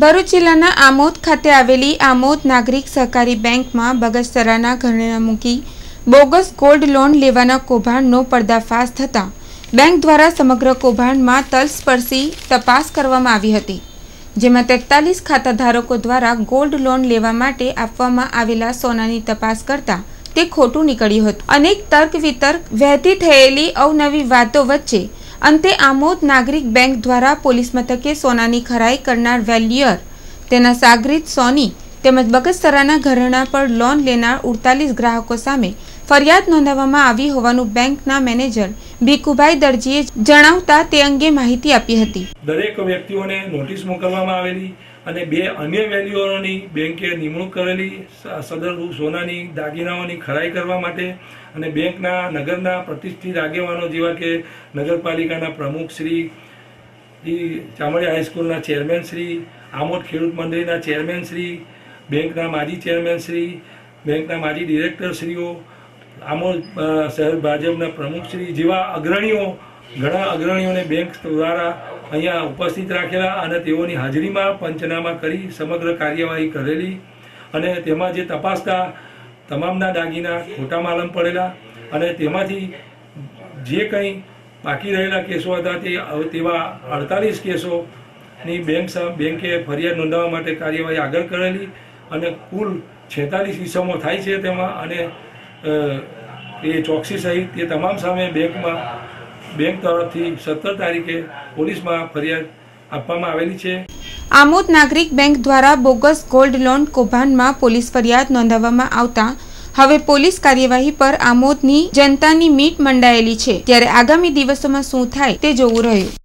ભરૂચ જિલ્લાના આમોદ ખાતે આવેલી આમોદ નાગરિક સહકારી બેંકમાં બગસરાના ઘરેણા મૂકી બોગસ ગોલ્ડ લોન લેવાના કૌભાંડનો પર્દાફાશ થતાં બેંક દ્વારા સમગ્ર કૌભાંડમાં તલસ્પર્શી તપાસ કરવામાં આવી હતી, જેમાં તેતાલીસ ખાતાધારકો દ્વારા ગોલ્ડ લોન લેવા માટે આપવામાં આવેલા સોનાની તપાસ કરતા તે ખોટું નીકળ્યું હતું. અનેક તર્ક વિતર્ક વહેતી થયેલી અવનવી વાતો વચ્ચે અંતે આમોદ નાગરિક બેંક દ્વારા પોલીસ મથકે સોનાની ખરાઈ કરનાર વેલ્યુઅર તેના સાગરીત સોની તેમજ બગસરાના ઘરેણા પર લોન લેનાર ઉડતાલીસ ગ્રાહકો સામે ફરિયાદ નોંધાવવામાં આવી હોવાનું બેંકના મેનેજર ભીખુભાઈ દરજીએ જણાવતા તે અંગે માહિતી આપી હતી. દરેક વ્યક્તિઓને નોટિસ મોકલવામાં આવેલી અને બે અન્ય વેલ્યુઓની બેંકે નિમણૂક કરેલી સદર સોનાની દાગીનાઓની ખરાઈ કરવા માટે અને બેંકના નગરના પ્રતિષ્ઠિત આગેવાનો જેવા કે નગરપાલિકાના પ્રમુખ શ્રી ચામડી હાઈસ્કૂલના ચેરમેન શ્રી, આમોદ ખેડૂત મંડળીના ચેરમેન શ્રી, બેંકના માજી ચેરમેન શ્રી, બેંકના માજી ડિરેક્ટરશ્રીઓ આમોદ શહેર ભાજપના પ્રમુખશ્રી જેવા અગ્રણીઓ, ઘણા અગ્રણીઓને બેંક દ્વારા અહીંયા ઉપસ્થિત રાખેલા અને તેઓની હાજરીમાં પંચનામા કરી સમગ્ર કાર્યવાહી કરેલી અને તેમાં જે તપાસતા તમામના દાગીના ખોટા માલમ પડેલા અને તેમાંથી જે કંઈ બાકી રહેલા કેસો હતા તે તેવા અડતાલીસ કેસોની બેંક બેંકે ફરિયાદ નોંધાવવા માટે કાર્યવાહી આગળ કરેલી અને કુલ છેતાલીસ વિષમો થાય છે તેમાં અને એ ચોકસી સહિત એ તમામ સામે બેંકમાં, બેંક તરફથી સત્તર તારીખે પોલીસમાં ફરિયાદ આપવામાં આવેલી છે. આમોદ નાગરિક બેંક દ્વારા બોગસ ગોલ્ડ લોન કૌભાંડમાં પોલીસ ફરિયાદ નોંધાવવામાં આવતા હવે પોલીસ કાર્યવાહી પર આમોદની જનતાની મીટ મંડાયેલી છે. ત્યારે આગામી દિવસોમાં શું થાય તે જોવું રહ્યું.